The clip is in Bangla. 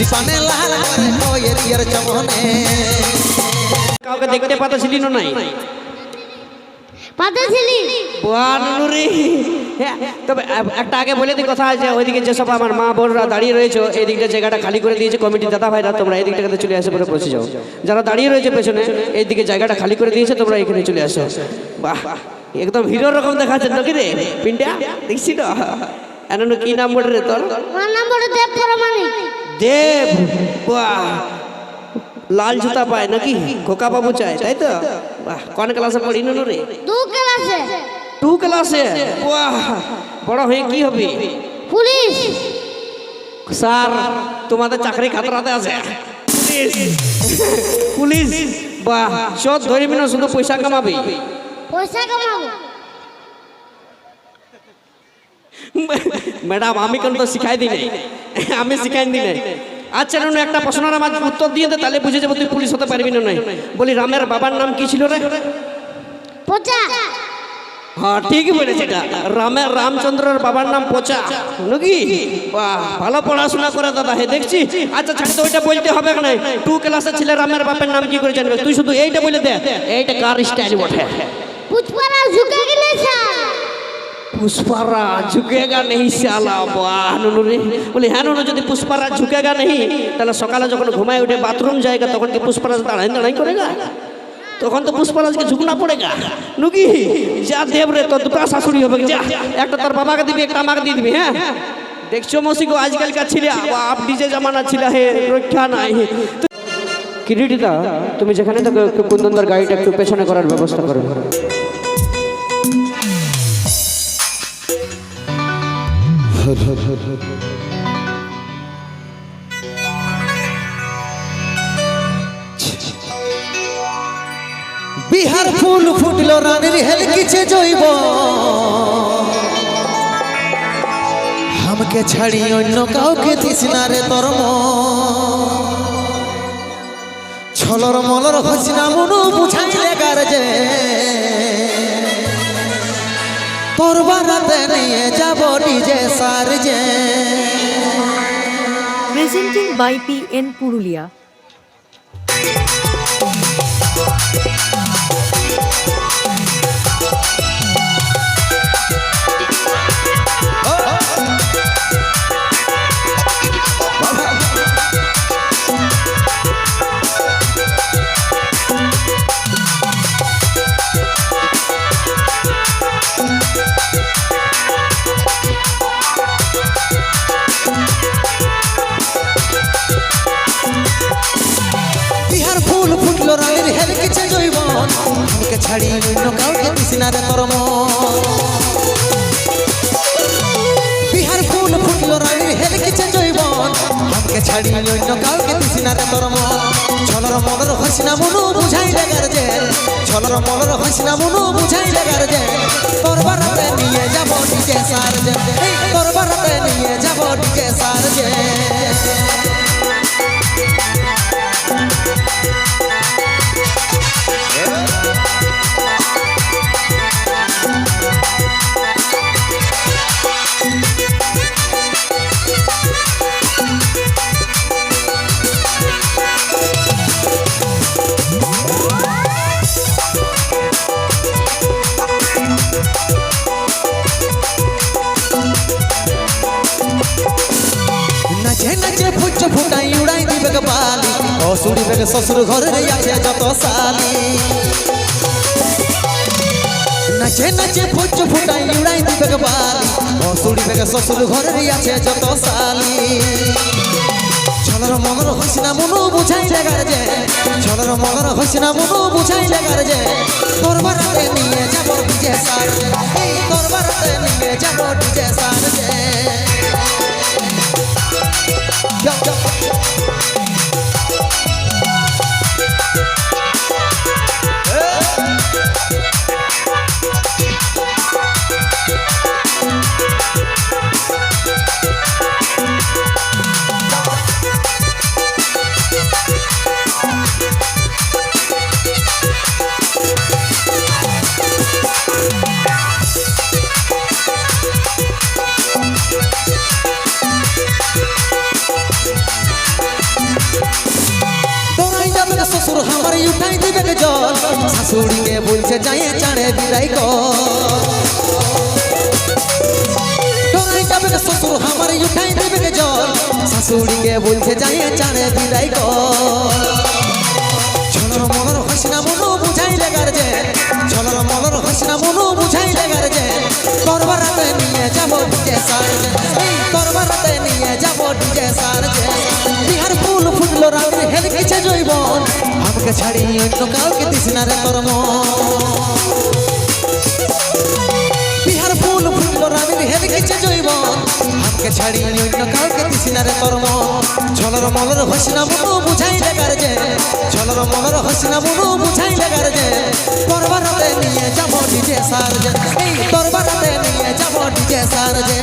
মিষ্টি লাল করে কয়েরিয়ার চমনে কাউকে দেখতে পাচ্ছিলি না নাই পাতা ছিলি হ্যাঁ, তবে একটা আগে বলে দিই কথা আছে ওইদিকে যেসব আমার মা বোনরা দাঁড়িয়ে রয়েছে এই দিকটা জায়গাটা খালি করে দিয়েছে কমিটি দাদা ভাইরা তোমরা এই দিকটাতে চলে আসে পরে বসে যাও যারা দাঁড়িয়ে রয়েছে পেছনে এই দিকে জায়গাটা খালি করে দিয়েছে তোমরা এখানে চলে আসো বাহ একদম হিরো রকম দেখাচ্ছে নাকি রে পিন্ডা দেখছি না এমন কি নাম বলে রে তোর নাম বড় দেব পরমাণিক দেব বাহ। লাল জুতা পায় নাকি? খোকা বাবু চায় তাই তো? বাহ কোন ক্লাসে পড়ি নুনু রে? দু ক্লাসে। টু ক্লাসে? বাহ বড় হয়ে কি হবে? পুলিশ। স্যার তোমাদের চাকরি খাতরাতে আছে। পুলিশ। বাহ সব ধরবি না শুধু পয়সা কামাবি। পয়সা কামাবো? ম্যাডাম আমি কেন তো শিখাই দিই আমি শিখাই দিলে। আচ্ছা, আচ্ছা নুন একটা প্রশ্নের আমার উত্তর দিয়ে তাহলে বুঝে যাব তুই পুলিশ হতে পারবি না বলি রামের বাবার নাম কি ছিল রে? পচা হ্যাঁ ঠিকই বলেছি এটা। রামের রামচন্দ্রের বাবার নাম পচা নাকি ভালো পড়াশোনা করে দাদা হে দেখছি? আচ্ছা ছাড় ওইটা বলতে হবে না টু ক্লাসের ছেলে রামের বাপের নাম কি করে জানবে? তুই শুধু এইটা বলে দে। এইটা কার স্টাইল বটে? পুচপারা ঝুঁকে গেলে স্যার পুষ্পারা ঝুঁকেগা নেই শালা বাহানুনু রে। বলি হ্যাঁ যদি পুষ্পারা ঝুঁকেগা নেই, তাহলে সকালে যখন ঘুমায় উঠে বাথরুম জায়গা তখন কি পুষ্পারাজ দাঁড়াই দাঁড়াই করে গা তখন তো পুষ্পারাজকে ঝুঁকনা পড়ে গা নুকি যা দেব রে তো দুটা শাশুড়ি হবে, যা। একটা তার বাবাকে দিবি, একটা আমাকে দিয়ে দিবি হ্যাঁ? দেখছ মসিগো আজকালকার ছিল আপ ডিজে জামানা ছিল হে, রক্ষা নাই। কিরিটিদা, তুমি যেখানে থাকো, একটু কুন্দনদার গাড়িটা একটু পেছনে করার ব্যবস্থা করো। বিহার ফুল ফুটলো, রানীর হেলকিছে জৈব। আমাকে ছাড়ি অন্য কাউকে দিস না রে তোর ছলর মলর হস না মনু বুঝাইলে গার নিয়ে যাব ডিজে সার যে প্রেজেন্টিং বাই পিএন পুরুলিয়া ছাড়ি অন্য কাউকে দিস না রে তোর বিহার ফুল ফুটলো রানীর হেলকিছে জৈব আমাকে ছাড়ি অন্য কাউকে দিস না রে তোর ছলর মলর হস না মনু, বুঝাই লাগার যে ছলর মলর হস না মনু, বুঝাই লাগার যে তোর নিয়ে যাব ডিজে সার যে নাচে নাচে ফুচ ফুটাই উড়াই দিবে বালি। অসুড়ি বেগে শ্বশুর ঘরে আছে যত সালি নাচে নাচে ফুচ ফুটাই উড়াই দিবে বালি। অসুড়ি বেগে শ্বশুর ঘরে আছে যত সালি ছলর মগর হইস না মনু বুঝাই লাগার যে। ছলর মগর হইস না মনু বুঝাই লাগার যে। তোর বারাতে নিয়ে যাব ডিজে সার এই তোর নিয়ে যাব ডিজে সার যে। Yo, yo. আমার উঠাই দিবে জল। শাশুড়িকে বলছে যাই চাড়ে বিদায় কর। ডরাই যাবে শ্বশুর আমার উঠাই দিবে জল। শাশুড়িকে বলছে যাই চাড়ে বিদায় কর। ছলর মলর হসনা মনো বুঝাই লেগার যে। ছলর মলর হসনা মনো বুঝাই লেগার যে। করবারাতে নিয়ে যাব ডিজে সার যে। এই করবারাতে নিয়ে যাব ডিজে সার যে। বিহার ফুল ফুটলো, রাত্রি হেল কিছে জৈবন। আমাকে ছাড়ি অন্য কাউকে দিস না রে তোর বিহার ফুল ফুটলো রাত্রি হেল কিছে জৈবন। আমাকে ছাড়ি অন্য কাউকে দিস না রে তোর ছলর মলর হসনা মনো বুঝাই লেগার যে। ছলর মলর হসনা মনো বুঝাই লেগার যে। করবারাতে নিয়ে যাব ডিজে সার যে এই দরবারাতে নিয়ে যাব ডিজে সার যে